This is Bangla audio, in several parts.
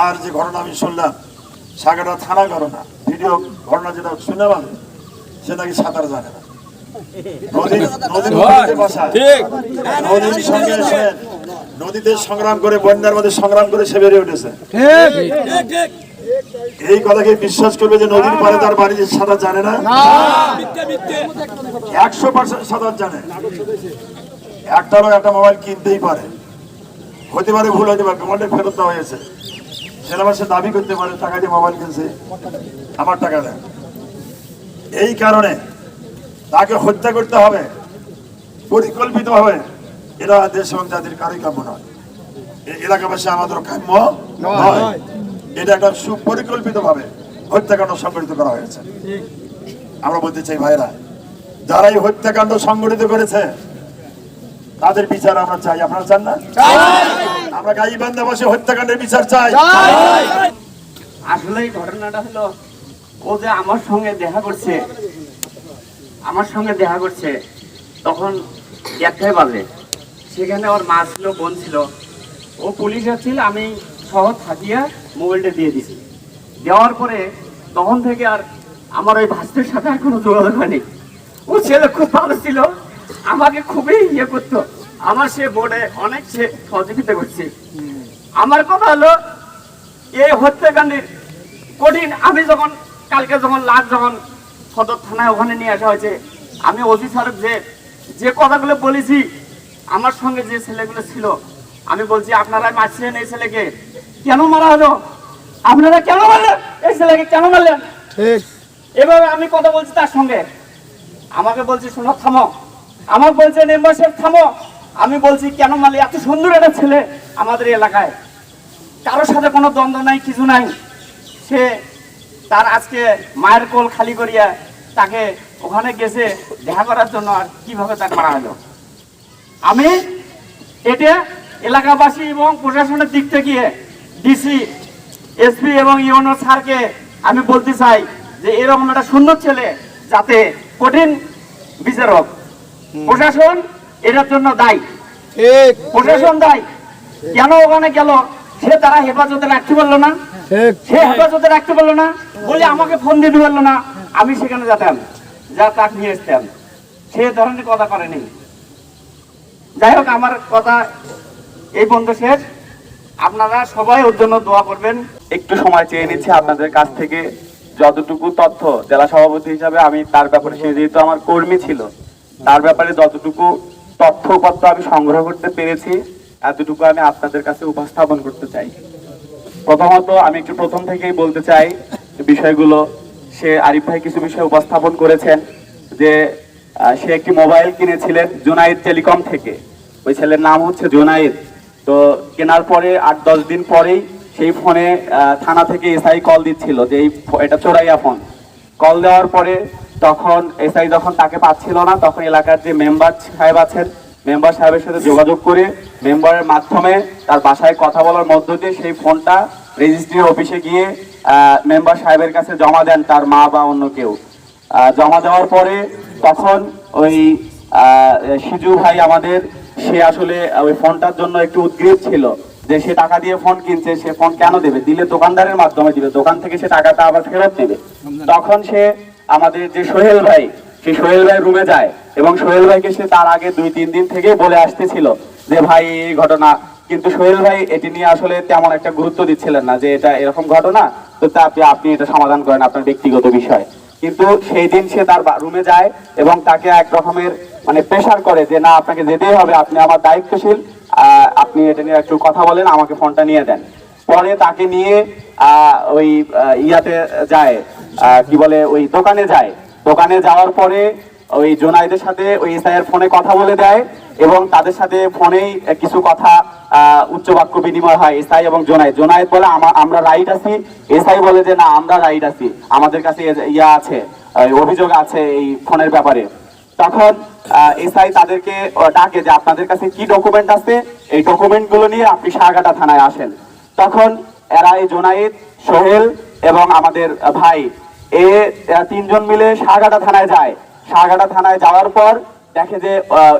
আর যে ঘটনা আমি শুনলাম সাগাটা থানা ঘটনা ভিডিও ঘটনা যেটা শুনে পাবে সে নাকি সাঁতার জানে না। নদীর সঙ্গে নদীতে সংগ্রাম করে বন্যার মধ্যে সংগ্রাম করে সে বেড়ে উঠেছে। এই কথাকে বিশ্বাস করবে যে নদীর পারে তার বাড়ি যে সাঁতার জানে না? একশো পার্সেন্ট সাঁতার জানে। একটারও একটা মোবাইল কিনতেই পারে। হতে পারে ভুল হতে পারে। মোবাইলটা ফেরত দেওয়া হয়েছে। সেটা আবার সে দাবি করতে পারে টাকা দিয়ে মোবাইল কিনছে আমার টাকা দেন এই কারণে তাকে হত্যা করতে হবে পরিকল্পিত হবে এরা দেশ এবং জাতির কারোই কাম্য নয়। এলাকাবাসী আমাদের কাম্য নয়। এটা একটা সুপরিকল্পিত ভাবে হত্যাকাণ্ড সংগঠিত করা হয়েছে। আমরা বলতে চাই ভাইরা যারা এই হত্যাকাণ্ড সংগঠিত করেছে তাদের বিচার আমরা চাই। আপনারা চান না? আমরা গাইবান্ধাবাসী হত্যাকাণ্ডের বিচার চাই। আসলে এই ঘটনাটা হলো ও যে আমার সঙ্গে দেখা করছে আমার সঙ্গে দেখা করছে তখন একটাই বাজে। সেখানে ওর মা ছিল বোন ছিল। ও পুলিশ ছিল আমি শহর থাকিয়া মোবাইলটা দিয়ে দিছি। দেওয়ার পরে তখন থেকে আর আমার ওই ভাস্তের সাথে আর কোনো যোগাযোগ হয়নি। ও ছেলে খুব ভালো ছিল আমাকে খুবই ইয়ে করতো। আমার সে বোর্ডে অনেক সে সহযোগিতা করছে। আমার কথা হলো এই হত্যাকাণ্ডের কঠিন আমি যখন কালকে যখন লাশ যখন সদর থানায় ওখানে নিয়ে আসা হয়েছে আমি স্যারক যে যে কথাগুলো বলেছি আমার সঙ্গে যে ছেলেগুলো ছিল আমি বলছি আপনারা মারছিলেন এই ছেলেকে কেন মারা হলো? আপনারা কেন মারলেন? এই ছেলেকে কেন মারলেন? এভাবে আমি কথা বলছি তার সঙ্গে। আমাকে বলছি শোনো থামো। আমাকে বলছে মেম্বার সাহেব থামো। আমি বলছি কেন মারলি এত সুন্দর একটা ছেলে আমাদের এলাকায়। কারোর সাথে কোনো দ্বন্দ্ব নাই কিছু নাই। সে তার আজকে মায়ের কোল খালি করিয়া তাকে ওখানে গেছে দেখা করার জন্য আর কীভাবে তাকে মারা হলো? আমি এটা এলাকাবাসী এবং প্রশাসনের দিক থেকে ডিসি এসপি এবং ইউনো স্যারকে আমি বলতে চাই যে এরকম একটা সুন্দর ছেলে যাতে কঠিন বিচারক প্রশাসন এটার জন্য দায়ী। প্রশাসন দায়ী। কেন ওখানে গেল? সে তারা হেফাজতে রাখতে পারল না। সে হেফাজতে রাখতে পারল না। বলে আমাকে ফোন দিতে পারল না। আমি সেখানে যেতাম। যা তাকে নিয়ে আসতাম। সে ধরনের কথা করেনি। যাই হোক আমার কথা এই বন্ধ শেষ। আপনারা সবাই ওর জন্য দোয়া করবেন। একটু সময় চেয়ে নিচ্ছি আপনাদের কাছ থেকে। যতটুকু তথ্য জেলা সভাপতি হিসাবে আমি তার ব্যাপারে সে যেহেতু আমার কর্মী ছিল তার ব্যাপারে যতটুকু তথ্যপত্র আমি সংগ্রহ করতে পেরেছি। এতটুকু আমি আপনাদের কাছে উপস্থাপন করতে চাই। প্রথমত আমি একটু প্রথম থেকেই বলতে চাই বিষয়গুলো। সে আরিফ ভাই কিছু বিষয় উপস্থাপন করেছেন যে সে একটি মোবাইল কিনেছিলেন জুনাইদ টেলিকম থেকে। ওই ছেলের নাম হচ্ছে জুনাইদ। তো কেনার পরে আট দশ দিন পরেই সেই ফোনে থানা থেকে এসআই কল দিচ্ছিল যে এই এটা চোরাইয়া ফোন। কল দেওয়ার পরে তখন এসআই যখন তাকে পাচ্ছিল না তখন এলাকার যে মেম্বার সাহেব আছেন মেম্বার সাহেবের সাথে যোগাযোগ করে মেম্বারের মাধ্যমে তার বাসায় কথা বলার মধ্য দিয়ে সেই ফোনটা রেজিস্ট্রি অফিসে গিয়ে মেম্বার সাহেবের কাছে জমা দেন তার মা বা অন্য কেউ। জমা দেওয়ার পরে তখন ওই সিজু ভাই আমাদের সে আসলে ওই ফোনটার জন্য একটু উদ্গ্রীব ছিল যে সে টাকা দিয়ে ফোন কিনছে সে ফোন কেন দেবে? দিলে দোকানদারের মাধ্যমে দিবে দোকান থেকে সে টাকাটা আবার ফেরত নেবে তখন সে আমাদের যে সোহেল ভাই সেই সোহেল ভাই রুমে যায় এবং সোহেল ভাইকে সে তার আগে দুই, তিন দিন থেকে বলে আসতেছিল যে, ভাই, এই ঘটনা। কিন্তু সোহেল ভাই এটি নিয়ে আসলে তেমন একটা গুরুত্ব দিচ্ছিলেন না যে, এটা এরকম ঘটনা, তো তা আপনি এটা সমাধান করেন আপনার ব্যক্তিগত বিষয়। কিন্তু সেই দিন সে তার রুমে যায় এবং তাকে এক রকমের মানে প্রেশার করে যে, না, আপনাকে যেতেই হবে, আপনি আমার দায়িত্বশীল আপনি এটা নিয়ে একটু কথা বলেন, আমাকে ফোনটা নিয়ে দেন। পরে তাকে নিয়ে ওই ইয়াতে যায়। কি বলে, ওই দোকানে যায়। দোকানে যাওয়ার পরে ওই জোনাইদের সাথে ওই এসআইয়ের ফোনে কথা বলে দেয় এবং তাদের সাথে ফোনেই কিছু কথা উচ্চ বাক্য বিনিময় হয় এসআই এবং জোনাইদ। জোনাইদ বলে, আমা- আমরা রাইট আছি। এসআই বলে যে, না, আমরা রাইট আছি। আমাদের কাছে ইয়া আছে অভিযোগ আছে এই ফোনের ব্যাপারে। তখন এসআই তাদেরকে ডাকে যে, আপনাদের কাছে কি ডকুমেন্ট আছে? এই ডকুমেন্টগুলো নিয়ে আপনি সারঘাটা থানায় আসেন। তখন এরা এই জোনাইদ, সোহেল এবং আমাদের ভাই এ তিনজন মিলে সারঘাটা থানায় যায়। সারঘাটা থানায় যাওয়ার পর দেখে যে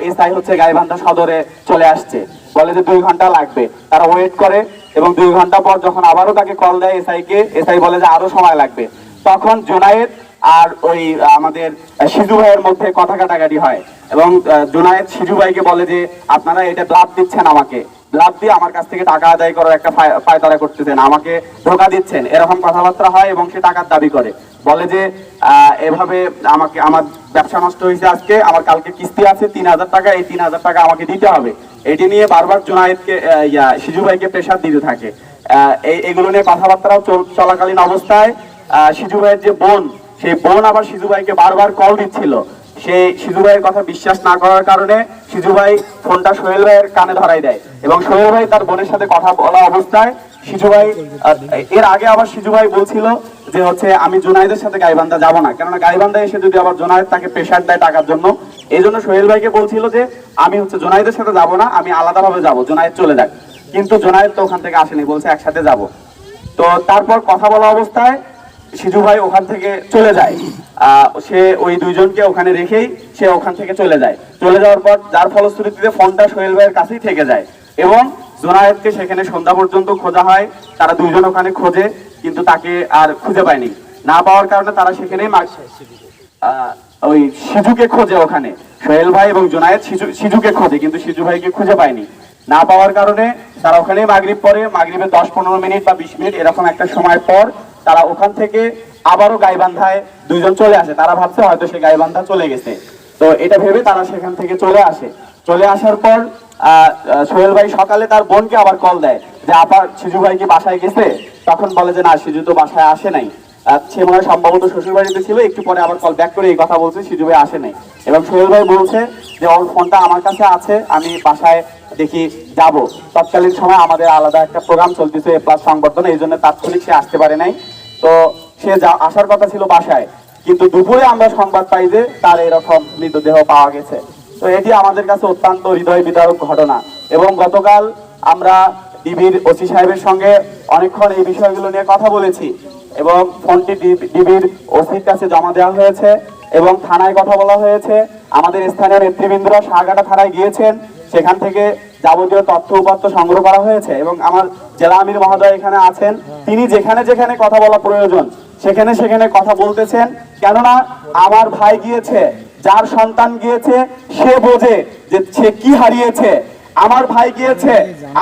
এসআই হচ্ছে গাইবান্ধা সদরে চলে আসছে। বলে যে দুই ঘণ্টা লাগবে। তারা ওয়েট করে এবং দুই ঘণ্টা পর যখন আবারও তাকে কল দেয় এসআই কে এসআই বলে যে আরও সময় লাগবে। তখন জোনায়েদ আর ওই, আমাদের সিজু ভাইয়ের মধ্যে কথা কাটাকাটি হয় এবং জোনায়েদ সিজু ভাইকে বলে যে, আপনারা এটা ব্লাড দিচ্ছেন আমাকে। ব্লাড দিয়ে আমার কাছ থেকে টাকা আদায় করার একটা পায়তারা করতেছেন। আমাকে ধোকা দিচ্ছেন। এরকম কথাবার্তা হয় এবং সে টাকার দাবি করে। বলে যে এভাবে আমাকে, আমার ব্যবসা নষ্ট হয়েছে আজকে, আমার কালকে কিস্তি আছে তিন হাজার টাকা, এই তিন হাজার টাকা আমাকে দিতে হবে। এটি নিয়ে বারবার জোনায়েদকে ইয়া সিজু ভাইকে প্রেশার দিতে থাকে। এগুলো নিয়ে কথাবার্তাও চলাকালীন অবস্থায় সিজু ভাইয়ের যে বোন, সেই বোন আবার সিজু ভাইকে বারবার কল দিচ্ছিল। সেই সিজু ভাইয়ের কথা বিশ্বাস না করার কারণে সিজু ভাই ফোনটা সোহেল ভাইয়ের কানে ধরাই দেয়। এবং সোহেল ভাই তার বোনের সাথে কথা বলা অবস্থায় সিজু ভাই এর আগে আবার সিজু ভাই বলছিল যে হচ্ছে, আমি জোনাইদের সাথে গাইবান্ধা যাব না। কেননা গাইবান্ধা এসে যদি আবার জোনায়েদ তাকে প্রেশার দেয় টাকার জন্য এই জন্য সোহেল ভাইকে বলছিল যে, আমি হচ্ছে জোনাইদের সাথে যাব না, আমি আলাদাভাবে যাব জোনায়েদ চলে যাক। কিন্তু জোনায়েদ তো ওখান থেকে আসেনি, বলছে একসাথে যাব। তো তারপর কথা বলা অবস্থায় সিজু ভাই ওখান থেকে চলে যায়। সে ওই দুইজনকে ওখানে রেখেই সে ওখান থেকে চলে যায়। চলে যাওয়ার পর যার ফলশ্রুতিতে ফোনটা সোহেল ভাইয়ের কাছেই থেকে যায়। এবং জোনায়েদকে সেখানে সন্ধ্যা পর্যন্ত খোঁজা হয়। তারা দুইজন ওখানে খোঁজে, কিন্তু তাকে আর খুঁজে পায়নি। না পাওয়ার কারণে তারা সেখানেই ওই সিজুকে খোঁজে ওখানে। সোহেল ভাই এবং জোনায়েদ সিজু- খোঁজে, কিন্তু সিজু ভাইকে খুঁজে পায়নি। না পাওয়ার কারণে তারা ওখানেই মাগরিব পরে মাগরিবে দশ, পনেরো মিনিট বা বিশ মিনিট এরকম একটা সময় পর তারা ওখান থেকে আবারও গাইবান্ধায় দুইজন চলে আসে। তারা ভাবছে হয়তো সে গাইবান্ধা চলে গেছে। তো এটা ভেবে তারা সেখান থেকে চলে আসে। চলে আসার পর সোহেল ভাই সকালে তার বোনকে আবার কল দেয় যে আপার ভাই কি বাসায় গেছে? তখন বলে যে, না তো বাসায় আসে নাই। সে মনে হয় সম্ভবত শ্বশুর বাড়িতে ছিল, একটু পরে আবার কল ব্যাক করে এই কথা বলছে ভাই আসে নাই। এবং সোহেল ভাই বলছে যে, ওর ফোনটা আমার কাছে আছে, আমি বাসায় দেখি, যাব। তৎকালীন সময় আমাদের আলাদা একটা প্রোগ্রাম চলতেছে প্লাস সংবর্ধনা, এই জন্য তাৎক্ষণিক সে আসতে পারে নাই। তো সে যা, আসার কথা ছিল বাসায়। কিন্তু দুপুরে আমরা সংবাদ পাই যে, তার এরকম মৃতদেহ পাওয়া গেছে। তো এটি আমাদের কাছে অত্যন্ত হৃদয় বিদারক ঘটনা। এবং গতকাল আমরা ডিবির ওসি সাহেবের সঙ্গে অনেকক্ষণ এই বিষয়গুলো নিয়ে কথা বলেছি এবং ফোনটি ডিবির ওসির কাছে জমা দেওয়া হয়েছে এবং থানায় কথা বলা হয়েছে। আমাদের স্থানীয় নেতৃবৃন্দরা সাহাঘাটা থানায় গিয়েছেন। সেখান থেকে যাবতীয় তথ্য উপাত্ত সংগ্রহ করা হয়েছে এবং আমার জেলা আমির মহোদয় এখানে আছেন। তিনি যেখানে যেখানে কথা বলা প্রয়োজন, সেখানে সেখানে কথা বলতেছেন। কেননা, আমার ভাই গিয়েছে যার সন্তান গিয়েছে, সে বোঝে যে সে কি হারিয়েছে। আমার ভাই গিয়েছে,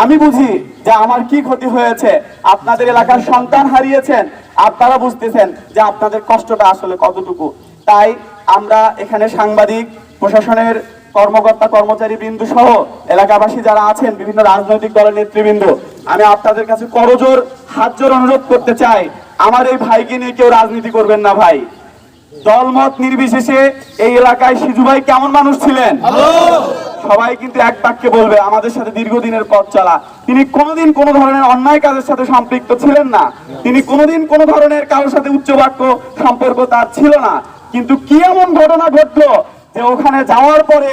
আমি বুঝি যে আমার কি ক্ষতি হয়েছে। আপনাদের এলাকার সন্তান হারিয়েছেন, আপনারা বুঝতেছেন যে আপনাদের কষ্টটা আসলে কতটুকু। তাই আমরা এখানে সাংবাদিক, প্রশাসনের কর্মকর্তা, কর্মচারী বিন্দু সহ এলাকাবাসী যারা আছেন, বিভিন্ন রাজনৈতিক দলের নেতৃবৃন্দ, আমি আপনাদের কাছে করজোর হাত জোর অনুরোধ করতে চাই, আমার এই ভাইকে নিয়ে কেউ রাজনীতি করবেন না ভাই। দলমত নির্বিশেষে এই এলাকায় সিজু ভাই কেমন মানুষ ছিলেন? সবাই কিন্তু এক বাক্যে বলবে আমাদের সাথে দীর্ঘদিনের পথ চলা। তিনি কোনোদিন কোনো ধরনের অন্যায় কাজের সাথে সম্পৃক্ত ছিলেন না। তিনি কোনোদিন কোনো ধরনের কারোর সাথে উচ্চ বাক্য সম্পর্ক তার ছিল না। কিন্তু কি এমন ঘটনা ঘটলো যে ওখানে যাওয়ার পরে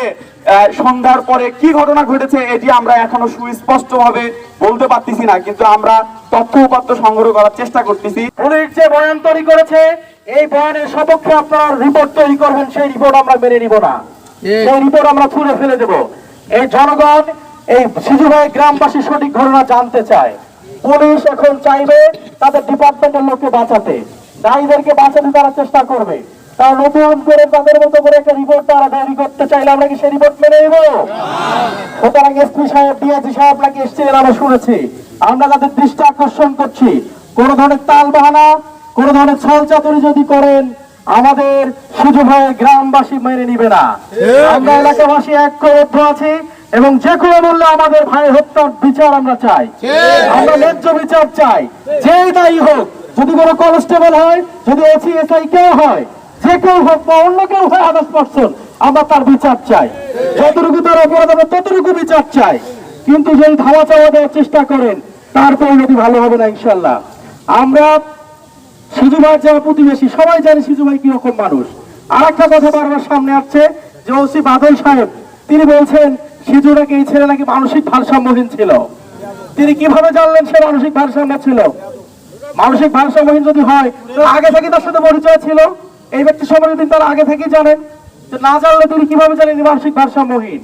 সন্ধ্যার পরে কি ঘটনা ঘটেছে এটি আমরা এখনও সুস্পষ্ট ভাবে বলতে পারতেছি না কিন্তু আমরা তথ্য উপাত্ত সংগ্রহ করার চেষ্টা করতেছি। পুলিশ যে বয়ান করেছে এই বয়ানের সপক্ষে আপনারা রিপোর্ট তৈরি করবেন সেই রিপোর্ট আমরা মেনে নিব না। সেই রিপোর্ট আমরা ছুঁড়ে ফেলে দেব। এই জনগণ এই শিশুভাই গ্রামবাসী সঠিক ঘটনা জানতে চায়। পুলিশ এখন চাইবে তাদের ডিপার্টমেন্টের লোককে বাঁচাতে। দায়ীদেরকে বাঁচাতে তারা চেষ্টা করবে। তারা নতুন করে তাদের মতো করে একটা রিপোর্ট তারা তৈরি করতে চাইলে আমরা কি সেই রিপোর্ট মেনে নেব? সুতরাং এসপি সাহেব ডিআইজি সাহেব নাকি এসছিলেন আমরা শুনেছি। আমরা তাদের দৃষ্টি আকর্ষণ করছি। কোন ধরনের তাল বাহানা কোন ধরনের ছল চাতুরি যদি করেন আমাদের সুজু ভাইয়ের গ্রামবাসী মেনে নিবে না। আমরা এলাকাবাসী ঐক্যবদ্ধ আছি এবং যে কোনো মূল্যে আমাদের ভাই হত্যার বিচার আমরা চাই। আমরা ন্যায্য বিচার চাই। যেই দায়ী হোক যদি কোনো কনস্টেবল হয় যদি এসি এসআই কেউ হয় যে কেউ হোক বা অন্য কেউ হয় আদার্স পার্সন আমরা তার বিচার চাই। যতটুকু তার অপরাধ আমরা ততটুকু বিচার চাই। কিন্তু যদি ধাওয়া চাওয়া দেওয়ার চেষ্টা করেন তার পরিণতি ভালো হবে না ইনশাল্লাহ আমরা সিজু ভাই যারা প্রতিবেশী, সবাই জানে সিজু ভাই কীরকম মানুষ। আর একটা কথা বারবার সামনে আসছে, যে ওসি বাদল সাহেব, তিনি বলছেন, সিজু নাকি এই ছেলে নাকি মানসিক ভারসাম্যহীন ছিল। তিনি কীভাবে জানলেন সে মানসিক ভারসাম্য ছিল? মানসিক ভারসাম্যহীন যদি হয় তাহলে আগে থেকে তার সাথে পরিচয় ছিল। এই ব্যক্তি সম্পর্কে তিনি তারা আগে থেকেই জানেন। তো না জানলে তিনি কীভাবে জানেন মানসিক ভারসাম্যহীন?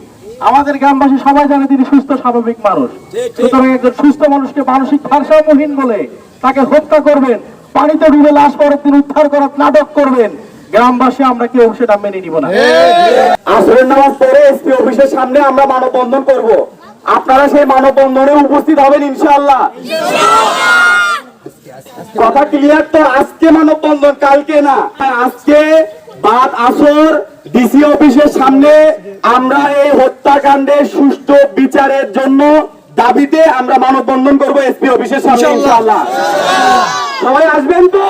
আমাদের গ্রামবাসী সবাই জানে তিনি সুস্থ, স্বাভাবিক মানুষ। সুতরাং একজন সুস্থ মানুষকে মানসিক ভারসাম্যহীন বলে তাকে হত্যা করবেন পানিতে ডুবে লাশ পরের দিন উদ্ধার করার নাটক করবেন। গ্রামবাসী আমরা কেউ সেটা মেনে নিব না। আসরের নামাজ পরে এসপি অফিসের সামনে আমরা মানববন্ধন করব। আপনারা সেই মানববন্ধনে উপস্থিত হবেন ইনশাআল্লাহ। কথা ক্লিয়ার তো আজকে মানববন্ধন কালকে না। আজকে বাদ আসর ডিসি অফিসের সামনে আমরা এই হত্যাকাণ্ডের সুষ্ঠু বিচারের জন্য দাবিতে আমরা মানববন্ধন করব এসপি অফিসের সামনে ইনশাআল্লাহ। সবাই আসবেন তো?